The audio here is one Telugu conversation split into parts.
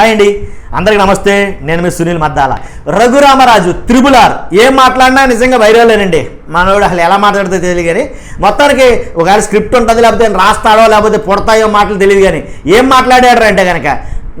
హాయ్ అండి. అందరికీ నమస్తే. నేను మీ సునీల్ మద్దాల. రఘురామరాజు త్రిబులార్. ఏం మాట్లాడినా నిజంగా వైరలేనండి మనోడు అసలు ఎలా మాట్లాడితే తెలియదు కానీ మొత్తానికి ఒకవేళ స్క్రిప్ట్ ఉంటుంది లేకపోతే రాస్తాడో లేకపోతే పుడతాయో మాటలు తెలియదు కానీ ఏం మాట్లాడాడు అంటే కనుక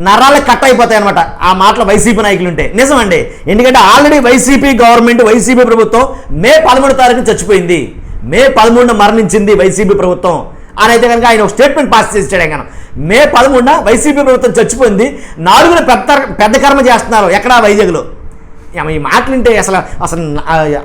నరాలు కట్ అయిపోతాయి అనమాట ఆ మాటలు వైసీపీ నాయకులు ఉంటే. నిజమండి. ఎందుకంటే ఆల్రెడీ వైసీపీ గవర్నమెంట్ వైసీపీ ప్రభుత్వం మే పదమూడు తారీఖు చచ్చిపోయింది. మే పదమూడున మరణించింది వైసీపీ ప్రభుత్వం. అని అయితే కనుక ఆయన ఒక స్టేట్మెంట్ పాస్ చేసాడు ఆయన. మే పదమూడున వైసీపీ ప్రభుత్వం చచ్చిపోయింది. నాలుగున పెద్ద పెద్ద కర్మ చేస్తున్నారు ఎక్కడ వైజాగ్లో. ఈ మాటలు వింటే అసలు అసలు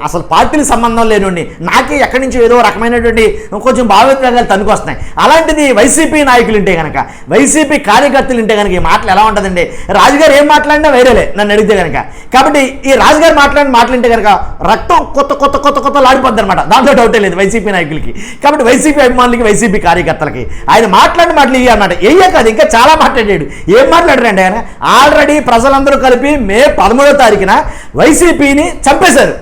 అసలు పార్టీల సంబంధం లేనివ్వండి నాకే ఎక్కడి నుంచి ఏదో రకమైనటువంటి కొంచెం భావోద్వేగాలు తనుకొస్తున్నాయి అలాంటిది వైసీపీ నాయకులు ఉంటే కనుక వైసీపీ కార్యకర్తలు ఉంటే కనుక ఈ మాటలు ఎలా ఉంటుందండి? రాజుగారు ఏం మాట్లాడినా వేరేలే నన్ను అడిగితే కనుక కాబట్టి ఈ రాజుగారు మాట్లాడిన మాటలు ఉంటే కనుక రక్తం కొత్త కొత్త కొత్త కొత్త లాడిపోద్ది అనమాట దాంట్లో డౌటే లేదు వైసీపీ నాయకులకి. కాబట్టి వైసీపీ అభిమానులకి వైసీపీ కార్యకర్తలకి ఆయన మాట్లాడిన మాటలు ఇవి అన్నమాట. ఏయే కాదు ఇంకా చాలా మాట్లాడాడు. ఏం మాట్లాడారండి ఆయన? ఆల్రెడీ ప్రజలందరూ కలిపి మే పదమూడో తారీఖున వైసీపీని చంపేశారు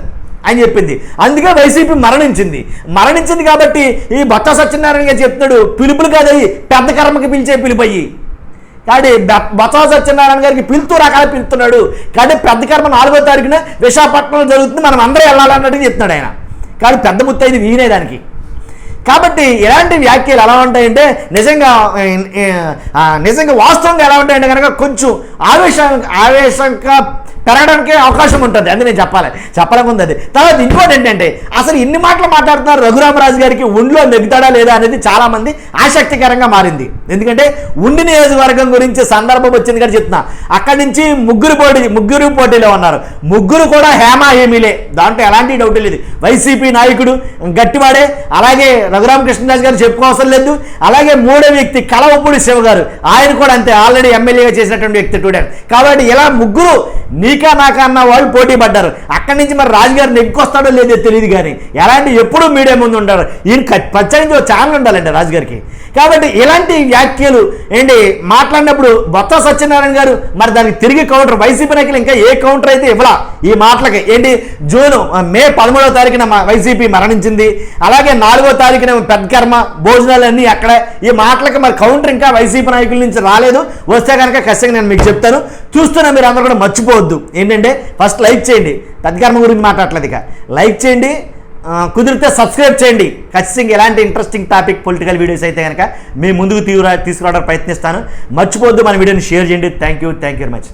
అని చెప్పింది. అందుకే వైసీపీ మరణించింది. మరణించింది కాబట్టి ఈ బొత్త సత్యనారాయణ గారు చెప్తున్నాడు పిలుపులు కాదయ్యి పెద్ద కర్మకి పిలిచే పిలుపయ్యి. కాబట్టి బ- బొత్స సత్యనారాయణ గారికి పిలుతూ రకాలు పిలుస్తున్నాడు కానీ పెద్ద కర్మ నాలుగో తారీఖున విశాఖపట్నంలో జరుగుతుంది మనం అందరూ వెళ్ళాలన్నట్టు చెప్తున్నాడు ఆయన. కానీ పెద్ద ముత్తైది వీనే దానికి. కాబట్టి ఎలాంటి వ్యాఖ్యలు ఎలా ఉంటాయంటే నిజంగా నిజంగా వాస్తవంగా ఎలా ఉంటాయంటే కనుక కొంచెం ఆవేశం ఆవేశంగా పెరగడానికి అవకాశం ఉంటుంది. అది నేను చెప్పాలి. చెప్పలేముంది అది. తర్వాత ఇంకోటి ఏంటంటే అసలు ఇన్ని మాటలు మాట్లాడుతున్నారు రఘురామరాజు గారికి ఉండిలో నెగ్గుతాడా లేదా అనేది చాలామంది ఆసక్తికరంగా మారింది. ఎందుకంటే ఉండి నియోజకవర్గం గురించి సందర్భం వచ్చింది కానీ చెప్తున్నా. అక్కడి నుంచి ముగ్గురు పోటీ ముగ్గురు పోటీలో ఉన్నారు. ముగ్గురు కూడా హేమా హేమీలే. దాంట్లో ఎలాంటి డౌట్ లేదు. వైసీపీ నాయకుడు గట్టివాడే. అలాగే రఘురామకృష్ణరాజు గారు చెప్పుకోవసరం లేదు. అలాగే మూడో వ్యక్తి కలవపూడి శివ గారు. ఆయన కూడా అంతే ఆల్రెడీ ఎమ్మెల్యేగా చేసినటువంటి వ్యక్తి టూడే కాబట్టి ఇలా ముగ్గురు నీకా నాకా అన్న వాళ్ళు పోటీ పడ్డారు. అక్కడి నుంచి మరి రాజుగారు నెగ్గుకొస్తాడో లేదో తెలియదు కానీ ఎలాంటి ఎప్పుడూ మీడియా ముందు ఉంటారు ఈయన పచ్చని ఛానల్ ఉండాలండి రాజుగారికి. కాబట్టి ఇలాంటి వ్యాఖ్యలు ఏంటి? మాట్లాడినప్పుడు బొత్స సత్యనారాయణ గారు మరి దానికి తిరిగి కౌంటర్ వైసీపీ నాయకులు ఇంకా ఏ కౌంటర్ అయితే ఇవ్వలా? ఈ మాటలకి ఏంటి? జూన్ మే పదమూడవ తారీఖున మా వైసీపీ మరణించింది. అలాగే నాలుగో తారీఖున పెద్ద కర్మ భోజనాలన్నీ అక్కడ. ఈ మాటలకి మరి కౌంటర్ ఇంకా వైసీపీ నాయకుల నుంచి రాలేదు. వస్తే కనుక ఖచ్చితంగా నేను మీకు చెప్తాను. చూస్తున్నా మీరు అందరూ కూడా మర్చిపోవద్దు. ఏంటంటే ఫస్ట్ లైక్ చేయండి. తద్కర్మ గురించి మాట్లాడలేదు ఇక. లైక్ చేయండి కుదిరితే సబ్స్క్రైబ్ చేయండి. ఖచ్చితంగా ఎలాంటి ఇంట్రెస్టింగ్ టాపిక్ పొలిటికల్ వీడియోస్ అయితే కనుక మీ ముందుకు తీవ్ర తీసుకురావడానికి ప్రయత్నిస్తాను. మర్చిపోవద్దు మన వీడియోని షేర్ చేయండి. Thank you thank you very much